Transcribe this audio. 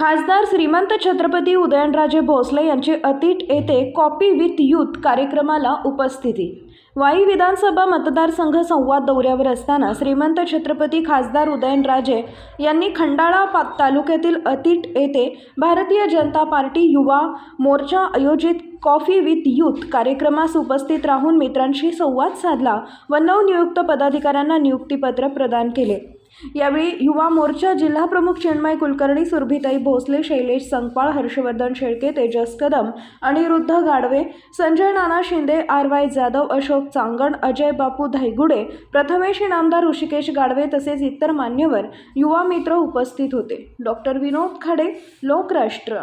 खासदार श्रीमंत छत्रपती उदयनराजे भोसले यांची अतिट येथे कॉपी विथ यूथ कार्यक्रमाला उपस्थिती. वाई विधानसभा मतदारसंघ संवाद दौऱ्यावर असताना श्रीमंत छत्रपती खासदार उदयनराजे यांनी खंडाळा पा तालुक्यातील अतिट येथे भारतीय जनता पार्टी युवा मोर्चा आयोजित कॉफी विथ यूथ कार्यक्रमास उपस्थित राहून मित्रांशी संवाद साधला व नवनियुक्त पदाधिकाऱ्यांना नियुक्तीपत्र प्रदान केले. यावेळी युवा मोर्चा जिल्हा प्रमुख चिन्मय कुलकर्णी सुरभिताई भोसले शैलेश संकपाळ हर्षवर्धन शेळके तेजस कदम अनिरुद्ध गाडवे संजय नाना शिंदे आर वाय जाधव अशोक चांगण अजय बापू धायगुडे प्रथमेश नामदार ऋषिकेश गाडवे तसेच इतर मान्यवर युवा मित्र उपस्थित होते. डॉक्टर विनोद खाडे लोकराष्ट्र.